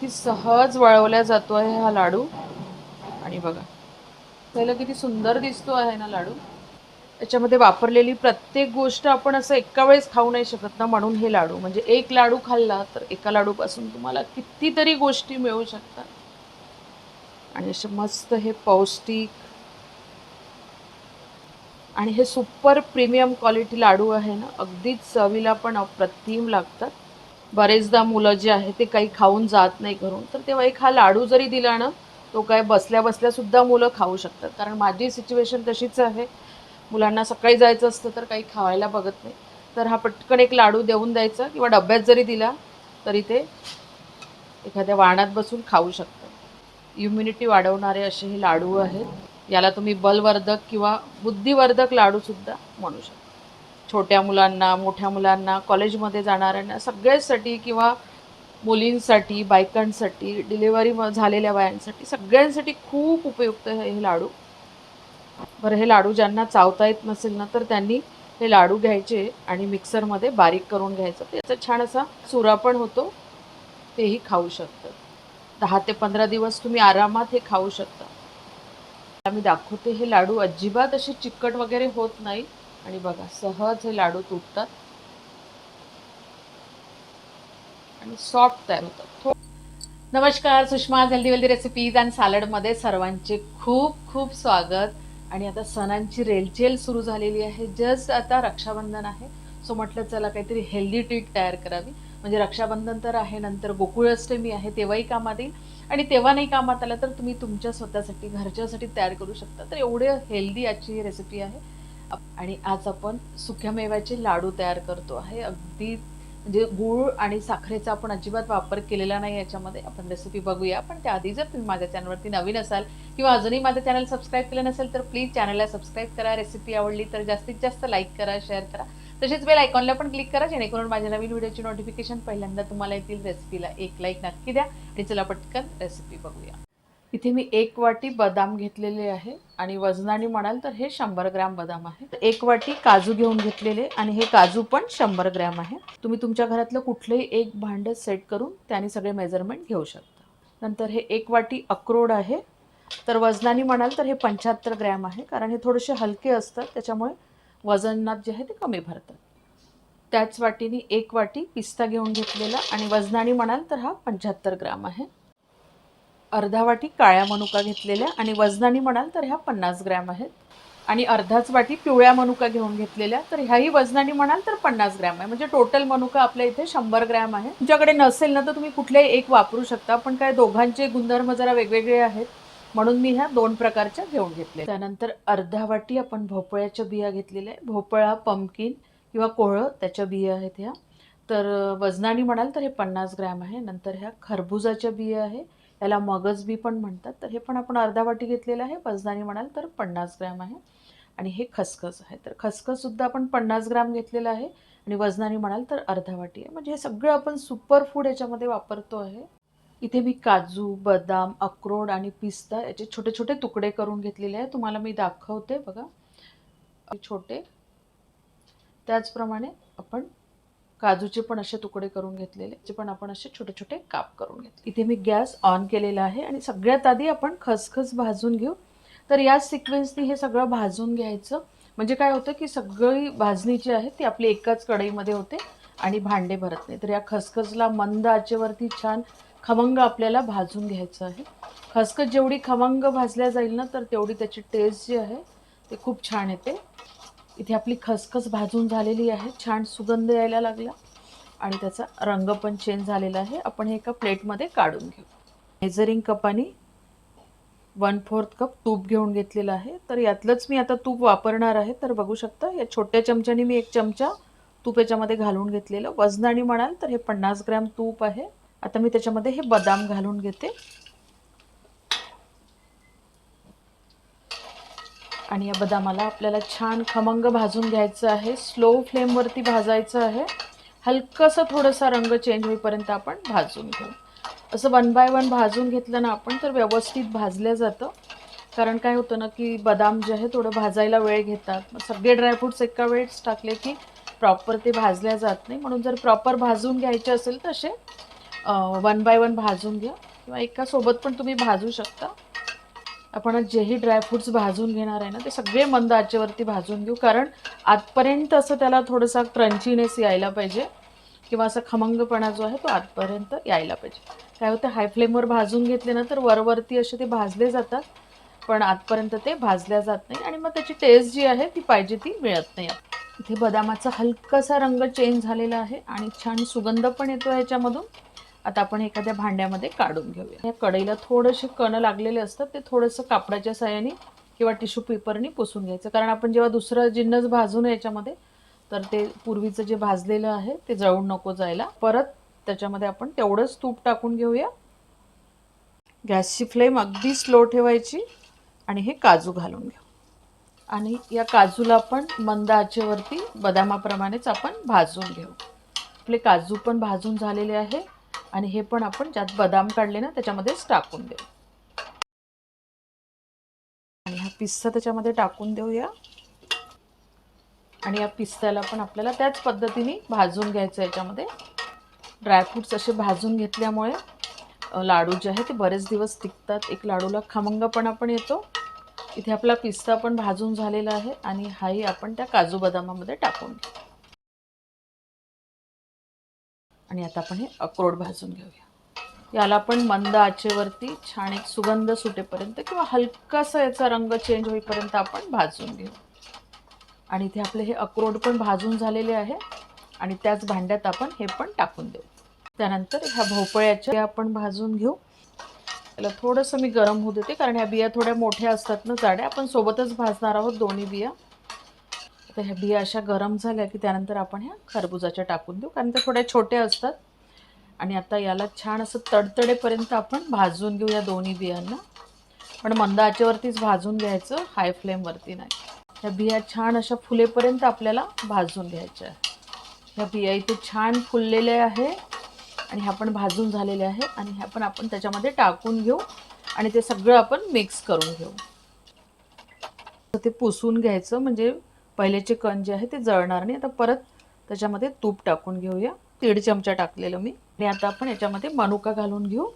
किती सहज वळवल्या जातो आहे हा लाडू. आणि बघा पहिला किती सुंदर दिसतो आहे ना लाडू. याच्यामध्ये वापरलेली प्रत्येक गोष्ट आपण असं एका वेळेस खाऊ नाही शकत ना म्हणून हे लाडू. म्हणजे एक लाडू खाल्ला तर एका लाडूपासून तुम्हाला कितीतरी गोष्टी मिळू शकतात. आणि असे मस्त हे पौष्टिक आणि हे सुपर प्रीमियम क्वालिटी लाडू आहे ना अगदीच चवीला पण अप्रतिम लागतात. बरेचदा मुलं जे आहे ते काही खाऊन जात नाही घरून. तर तेव्हा एक हा लाडू जरी दिला ना तो काय बसल्या बसल्यासुद्धा मुलं खाऊ शकतात. कारण माझी सिच्युएशन तशीच आहे. मुलांना सकाळी जायचं असतं तर काही खावायला बघत नाही. तर हा पटकन एक लाडू देऊन द्यायचा किंवा डब्यात जरी दिला तरी ते एखाद्या वाणात बसून खाऊ शकतात. इम्युनिटी वाढवणारे असे हे लाडू आहेत. याला तुम्ही बलवर्धक किंवा बुद्धिवर्धक लाडूसुद्धा म्हणू शकता. छोट्या मुलांना मोठ्या मुलांना कॉलेजमध्ये जाणाऱ्यांना सगळ्यांसाठी किंवा मुलींसाठी बायकांसाठी डिलिव्हरी झालेल्या बायांसाठी सगळ्यांसाठी खूप उपयुक्त आहे हे लाडू. बरं हे लाडू ज्यांना चावता येत नसेल ना तर त्यांनी हे लाडू घ्यायचे आणि मिक्सरमध्ये बारीक करून घ्यायचं. त्याचा छान असा चुरा पण होतो तेही खाऊ शकतात दहा ते पंधरा दिवस तुम्ही आरामात हे खाऊ शकता. मी दाखवते हे लाडू. अजिबात असे चिकट वगैरे होत नाही. आणि बघा सहज हे लाडू तुटतात. आणि सॉफ्ट तयार होतात. थो- नमस्कार Sushma healthy wealthy recipes and सॅलडमध्ये सर्वांचे खूप खूप स्वागत. आणि आता सणांची रेलचेल सुरू झालेली आहे. जस्ट आता रक्षाबंधन आहे. सो म्हटलं चला काहीतरी हेल्दी ट्रीट तयार करावी. म्हणजे रक्षाबंधन तर आहे नंतर गोकुळाष्टमी आहे तेव्हाही कामात येईल. आणि तेव्हा नाही कामात आलं तर तुम्ही तुमच्या स्वतःसाठी घरच्यासाठी तयार करू शकता. तर एवढे हेल्दी आजची ही रेसिपी आहे. आणि आज आपण सुक्या मेव्याचे लाडू तयार करतो. आहे अगदी म्हणजे गूळ आणि साखरेचा आपण अजिबात वापर केलेला नाही याच्यामध्ये. आपण रेसिपी बघूया. पण त्याआधी जर तुम्ही माझ्या चॅनलवरती नवीन असाल किंवा अजूनही माझं चॅनल सबस्क्राईब केलं नसेल तर प्लीज चॅनलला सबस्क्राईब करा. रेसिपी आवडली तर जास्तीत जास्त लाईक करा शेअर करा. तसेच बेल आयकॉनला पण क्लिक करा जेणेकरून माझ्या नवीन व्हिडिओची नोटिफिकेशन पहिल्यांदा तुम्हाला येतील. रेसिपीला एक लाईक नक्की द्या. आणि चला पटकन रेसिपी बघूया. इथे मी एक वाटी बदाम घेतलेले आहे. आणि वजनाने म्हणाल तर हे शंभर ग्रॅम बदाम आहे. एक वाटी काजू घेऊन घेतलेले आणि हे काजू पण शंभर ग्रॅम आहे. तुम्ही तुमच्या घरातलं कुठलंही एक भांडं सेट करून त्याने सगळे मेजरमेंट घेऊ शकता. नंतर हे एक वाटी अक्रोड आहे. तर वजनाने म्हणाल तर हे पंच्याहत्तर ग्रॅम आहे. कारण हे थोडेसे हलके असतात. त्याच्यामुळे वजनात जे आहे ते कमी भरतात. त्याच वाटीने एक वाटी पिस्ता घेऊन घेतलेला आणि वजनाने म्हणाल तर हा पंच्याहत्तर ग्राम आहे. अर्धा वाटी काळ्या मनुका घेतलेल्या आणि वजनाने म्हणाल तर ह्या पन्नास ग्रॅम आहेत. आणि अर्धाच वाटी पिवळ्या मनुका घेऊन घेतलेल्या तर ह्याही वजनाने म्हणाल तर पन्नास ग्रॅम आहे. म्हणजे टोटल मनुका आपल्या इथे शंभर ग्रॅम आहे. तुमच्याकडे नसेल ना तर तुम्ही कुठलेही एक वापरू शकता पण काय दोघांचे गुणधर्म जरा वेगवेगळे आहेत. म्हणून मी ह्या दोन प्रकारच्या घेऊन घेतले त्यानंतर अर्धा वाटी आपण भोपळ्याच्या बिया घेतलेल्या आहे भोपळा पंपकिन किंवा कोहळं त्याच्या बिया आहेत ह्या. तर वजनानी वजनाने म्हणाल तर हे पन्नास ग्रॅम आहे. नंतर ह्या खरबुजाच्या बिया आहे याला मगज बी पण म्हणतात. तर हे पण आपण अर्धा वाटी घेतलेलं आहे. वजनाने म्हणाल तर पन्नास ग्रॅम आहे. आणि हे खसखस आहे. तर खसखससुद्धा आपण पन्नास ग्राम घेतलेलं आहे. आणि वजनाने म्हणाल तर अर्धा वाटी आहे. म्हणजे हे सगळं आपण सुपर फूड याच्यामध्ये वापरतो आहे. इथे मी काजू बदाम अक्रोड आणि पिस्ता याचे छोटे छोटे तुकडे करून घेतलेले आहे. तुम्हाला मी दाखवते बघा. छोटे. त्याचप्रमाणे आपण काजूचे पण असे तुकडे करून घेतलेले जे पण आपण असे छोटे छोटे काप करून घेतले. इथे मी गॅस ऑन केलेला आहे आणि सगळ्यात आधी आपण खसखस भाजून घेऊ. तर या सिक्वेन्सनी हे सगळं भाजून घ्यायचं. म्हणजे काय होतं की सगळी भाजणी जी आहे ती आपली एकाच कढईमध्ये होते आणि भांडे भरत नाही तर या खसखसला मंद आचेवरती छान खमंग आपल्याला भाजून घ्यायचं आहे. खसखस जेवढी खमंग भाजल्या जाईल ना तर तेवढी त्याची टेस्ट जी आहे ते खूप छान येते. इथे आपली खसखस भाजून झालेली आहे. छान सुगंध यायला लागला. आणि त्याचा रंग पण चेंज झालेला आहे. आपण हे एका प्लेटमध्ये काढून घेऊ. मेजरिंग कपाने वन फोर्थ कप तूप घेऊन घेतलेलं आहे. तर यातलंच मी आता तूप वापरणार आहे. तर बघू शकता या छोट्या चमच्याने मी एक चमचा तूप याच्यामध्ये घालून घेतलेलं. वजनाने म्हणाल तर हे पन्नास ग्रॅम तूप आहे. आता मी त्याच्यामध्ये हे बदाम घालून घेते. आणि या बदामाला आपल्याला छान खमंग भाजून घ्यायचं आहे. स्लो फ्लेमवरती भाजायचं आहे. हलकंसं थोडंसं रंग चेंज होईपर्यंत आपण भाजून घेऊ. असं वन बाय वन भाजून घेतलं ना आपण तर व्यवस्थित भाजलं जातं. कारण काय होतं ना की बदाम जे आहे थोडं भाजायला वेळ घेतात. मग सगळे ड्रायफ्रूट्स एका वेळेस टाकले की प्रॉपर ते भाजल्या जात नाही. म्हणून जर प्रॉपर भाजून घ्यायचे असेल तसे वन बाय वन भाजून घ्या. किंवा एका सोबत पण तुम्ही भाजू शकता. आपण जेही ड्रायफ्रुट्स भाजून घेणार आहे ना ते सगळे मंद आचेवरती भाजून घेऊ. कारण आतपर्यंत असं त्याला थोडंसं क्रंचीनेस यायला पाहिजे किंवा असा खमंगपणा जो आहे तो आतपर्यंत यायला पाहिजे. काय होतं हाय फ्लेमवर भाजून घेतले ना तर वरवरती असे ते भाजले जातात पण आतपर्यंत ते भाजल्या जात नाही आणि मग त्याची टेस्ट जी आहे ती पाहिजे ती मिळत नाही. इथे बदामाचा हलकासा रंग चेंज झालेला आहे आणि छान सुगंध पण येतो ह्याच्यामधून. आता आपण एखाद्या भांड्यामध्ये काढून घेऊया. या कढईला थोडेसे कण लागलेले असतात ते थोडंसं कापडाच्या साह्याने किंवा टिश्यू पेपरनी पुसून घ्यायचं. कारण आपण जेव्हा दुसरं जिन्नस भाजून याच्यामध्ये तर ते पूर्वीचं जे भाजलेलं आहे ते जळून नको जायला. परत त्याच्यामध्ये आपण तेवढंच तूप टाकून घेऊया. गॅसची फ्लेम अगदी स्लो ठेवायची आणि हे काजू घालून घेऊ. आणि या काजूला आपण मंद आचेवरती बदामाप्रमाणेच आपण भाजून घेऊ. आपले काजू पण भाजून झालेले आहे. आणि हे पण आपण ज्यात बदाम काढले ना त्याच्यामध्येच टाकून देऊ. आणि हा पिस्ता त्याच्यामध्ये टाकून देऊया. आणि या पिस्त्याला पण आपल्याला त्याच पद्धतीने भाजून घ्यायचं याच्यामध्ये. ड्रायफ्रूट्स असे भाजून घेतल्यामुळे लाडू जे आहे ते बरेच दिवस टिकतात. एक लाडूला खमंगपणा पण येतो. इथे आपला पिस्ता पण भाजून झालेला आहे आणि हाही आपण त्या काजू बदामामध्ये टाकून घेऊ. आणि आता आपण हे अक्रोड भाजून घेऊया. याला आपण मंद आचेवरती छान एक सुगंध सुटेपर्यंत किंवा हलकासा याचा रंग चेंज होईपर्यंत आपण भाजून घेऊ. आणि इथे आपले हे अक्रोड पण भाजून झालेले आहे आणि त्याच भांड्यात आपण हे पण टाकून देऊ. त्यानंतर ह्या भोपळ्याच्या आपण भाजून घेऊ. त्याला थोडंसं मी गरम होऊ देते कारण ह्या बिया थोड्या मोठ्या असतात ना जाड्या. आपण सोबतच भाजणार आहोत दोन्ही बिया. तर ह्या बिया अशा गरम झाल्या की त्यानंतर आपण ह्या खरबुजाच्या टाकून देऊ. कारण त्या थोड्या छोट्या असतात. आणि आता याला छान असं तडतडेपर्यंत आपण भाजून घेऊ या दोन्ही बियांना. पण मंद आचेवरतीच भाजून घ्यायचं हाय फ्लेमवरती नाही. ह्या बिया छान अशा फुलेपर्यंत आपल्याला भाजून घ्यायच्या ह्या बिया इथे छान फुललेल्या आहे. आणि ह्या पण भाजून झालेल्या आहे आणि ह्या पण आपण त्याच्यामध्ये टाकून घेऊ. आणि ते सगळं आपण मिक्स करून घेऊ. तर ते पुसून घ्यायचं. म्हणजे पहिलेचे कण जे आहे ते जळणार नाही. आता परत त्याच्यामध्ये तूप टाकून घेऊया. दीड चमचा टाकलेलं मी. आणि आता आपण याच्यामध्ये मनुका घालून घेऊ.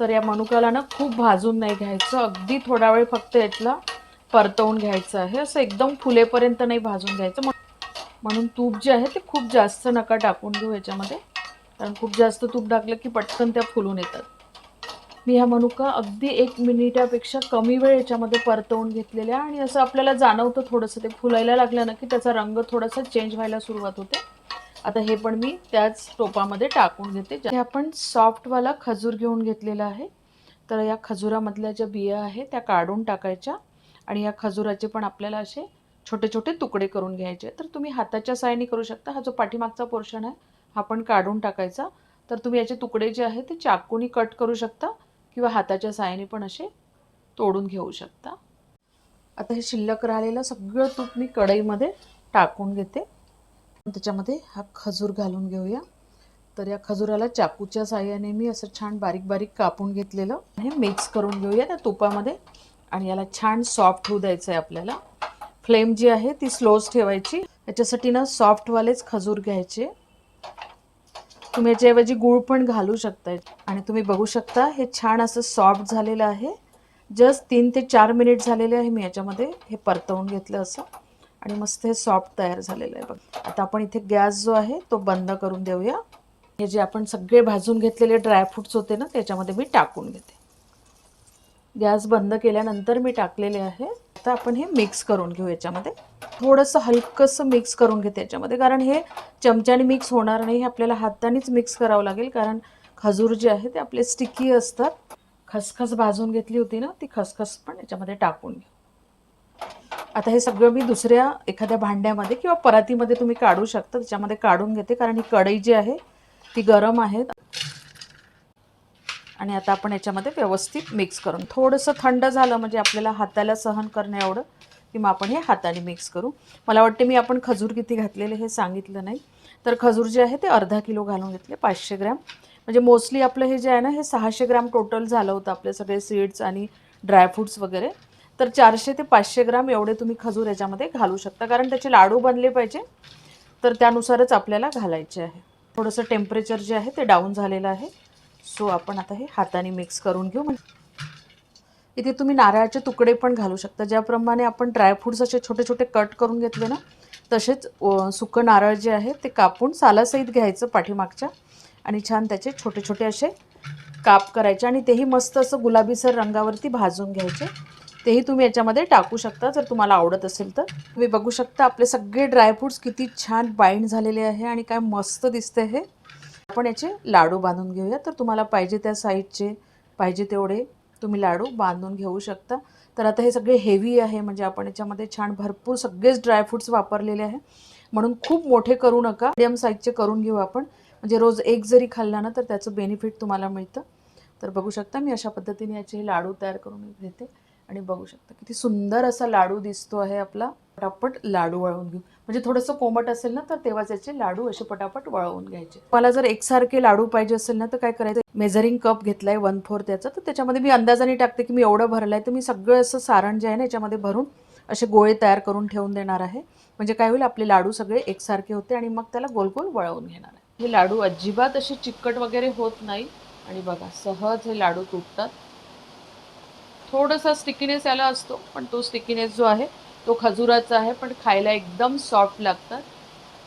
तर या मनुकाला ना खूप भाजून नाही घ्यायचं. अगदी थोडा वेळ फक्त यातला परतवून घ्यायचं आहे. असं एकदम फुलेपर्यंत नाही भाजून घ्यायचं. म्हणून तूप जे आहे ते खूप जास्त नका टाकून घेऊ याच्यामध्ये. कारण खूप जास्त तूप टाकलं की पटकन त्या फुलून येतात. मी ह्या मनुका अगदी एक मिनिटापेक्षा कमी वेळ याच्यामध्ये परतवून घेतलेल्या आणि असं आपल्याला जाणवतं थोडंसं. ते फुलायला लागलं ना की त्याचा रंग थोडासा चेंज व्हायला सुरुवात होते. आता हे पण मी त्याच टोपामध्ये टाकून घेते. हे आपण सॉफ्टवाला खजूर घेऊन घेतलेला आहे. तर या खजुरामधल्या ज्या बिया आहेत त्या काढून टाकायच्या आणि या खजुराचे पण आपल्याला असे छोटे छोटे तुकडे करून घ्यायचे. तर तुम्ही हाताच्या साहाय्याने करू शकता. हा जो पाठीमागचा पोर्शन आहे हा पण काढून टाकायचा. तर तुम्ही याचे तुकडे जे आहे ते चाकूनी कट करू शकता. किंवा हाताच्या साहाय्याने पण असे तोडून घेऊ शकता. आता हे शिल्लक राहिलेलं सगळं तूप मी कढईमध्ये टाकून घेते. त्याच्यामध्ये हा खजूर घालून घेऊया. तर या खजुराला चाकूच्या साह्याने मी असं छान बारीक बारीक कापून घेतलेलं हे मिक्स करून घेऊया त्या तुपामध्ये. आणि याला छान सॉफ्ट होऊ द्यायचं आहे आपल्याला. फ्लेम जी आहे ती स्लोच ठेवायची. याच्यासाठी ना सॉफ्टवालेच खजूर घ्यायचे. तुम्ही याच्याऐवजी गूळ पण घालू शकता आणि तुम्ही बघू शकता हे छान असं सॉफ्ट झालेलं आहे. जस्ट तीन ते चार मिनिट झालेले आहे मी याच्यामध्ये हे परतवून घेतलं असं. आणि मस्त हे सॉफ्ट तयार झालेलं आहे बघ. आता आपण इथे गॅस जो आहे तो बंद करून देऊया. हे जे आपण सगळे भाजून घेतलेले ड्रायफ्रुट्स होते ना त्याच्यामध्ये मी टाकून घेते. गॅस बंद केल्यानंतर मी टाकलेले आहे आता आपण हे मिक्स करून घेऊ याच्यामध्ये. थोडंसं हलकंसं मिक्स करून घेते याच्यामध्ये. कारण हे चमच्याने मिक्स होणार नाही हे आपल्याला हातानेच मिक्स करावं लागेल. कारण खजूर जे आहे ते आपले स्टिकी असतात. खसखस भाजून घेतली होती ना ती खसखस पण याच्यामध्ये टाकून घेऊ. आता हे सगळं मी दुसऱ्या एखाद्या भांड्यामध्ये किंवा परातीमध्ये तुम्ही काढू शकता. त्याच्यामध्ये काढून घेते. कारण ही कढई जी आहे ती गरम आहे. आणि आता आपण याच्यामध्ये व्यवस्थित मिक्स करून. थोडंसं थंड झालं म्हणजे आपल्याला हाताला सहन करणं एवढं की मग आपण हे हाताने मिक्स करू. मला वाटते मी आपण खजूर किती घातलेले हे सांगितलं नाही. तर खजूर जे आहे ते अर्धा किलो घालून घेतले पाचशे ग्रॅम. म्हणजे मोस्टली आपलं हे जे आहे ना हे सहाशे ग्रॅम टोटल झालं होतं आपले सगळे सीड्स आणि ड्रायफ्रूट्स वगैरे. तर चारशे ते पाचशे ग्राम एवढे तुम्ही खजूर याच्यामध्ये घालू शकता. कारण त्याचे लाडू बनले पाहिजे तर त्यानुसारच आपल्याला घालायचे आहे. थोडंसं टेम्परेचर जे आहे ते डाऊन झालेलं आहे. सो आपण आता हे हाताने मिक्स करून घेऊ. म्हणजे इथे तुम्ही नारळाचे तुकडे पण घालू शकता. ज्याप्रमाणे आपण ड्रायफ्रूट्स असे छोटे छोटे कट करून घेतले ना तसेच सुकं नारळ जे आहे ते कापून सालासहित घ्यायचं पाठीमागच्या आणि छान त्याचे छोटे छोटे असे काप करायचे आणि तेही मस्त असं गुलाबीसर रंगावरती भाजून घ्यायचे. तेही तुम्ही याच्यामध्ये टाकू शकता जर तुम्हाला आवडत असेल तर. तुम्ही बघू शकता आपले सगळे ड्रायफ्रूट्स किती छान बाइंड झालेले आहे आणि काय मस्त दिसते हे. आपण याचे लाडू बांधून घेऊया. तर तुम्हाला पाहिजे त्या साईजचे पाहिजे तेवढे तुम्ही लाडू बांधून घेऊ शकता. तर आता हे सगळे हेवी आहे म्हणजे आपण याच्यामध्ये छान भरपूर सगळेच ड्रायफ्रूट्स वापरलेले आहे. म्हणून खूप मोठे करू नका. मिडियम साईजचे करून घेऊ आपण. म्हणजे रोज एक जरी खाल्ला ना तर त्याचं बेनिफिट तुम्हाला मिळतं. तर बघू शकता मी अशा पद्धतीने याचे हे लाडू तयार करून घेते. आणि बघू शकता किती सुंदर असा लाडू दिसतो आहे आपला. पटापट लाडू वळवून घेऊ. म्हणजे थोडंसं कोमट असेल ना तर तेव्हाच याचे लाडू असे पटापट वळवून घ्यायचे. मला जर एकसारखे लाडू पाहिजे असेल ना तर काय करायचं? मेजरिंग कप घेतलाय वन फोर त्याचा तर त्याच्यामध्ये मी अंदाजाने टाकते की मी एवढं भरलंय. तर मी सगळं असं सारण जे आहे ना याच्यामध्ये भरून असे गोळे तयार करून ठेवून देणार आहे. म्हणजे काय होईल आपले लाडू सगळे एकसारखे होते आणि मग त्याला गोल गोल वळवून घेणार आहे. हे लाडू अजिबात असे चिकट वगैरे होत नाही. आणि बघा सहज हे लाडू तुटतात. थोडासा स्टिकीनेस याला असतो पण तो स्टिकीनेस जो आहे तो खजुराचा आहे पण खायला एकदम सॉफ्ट लागतात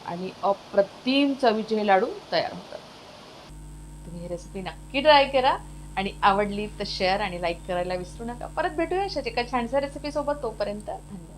आणि अप्रतिम चवीचे हे लाडू तयार होतात. तुम्ही ही रेसिपी नक्की ट्राय करा आणि आवडली तर शेअर आणि लाईक करायला विसरू नका. परत भेटूया अशाच एका छानशा रेसिपी सोबत. तोपर्यंत धन्यवाद.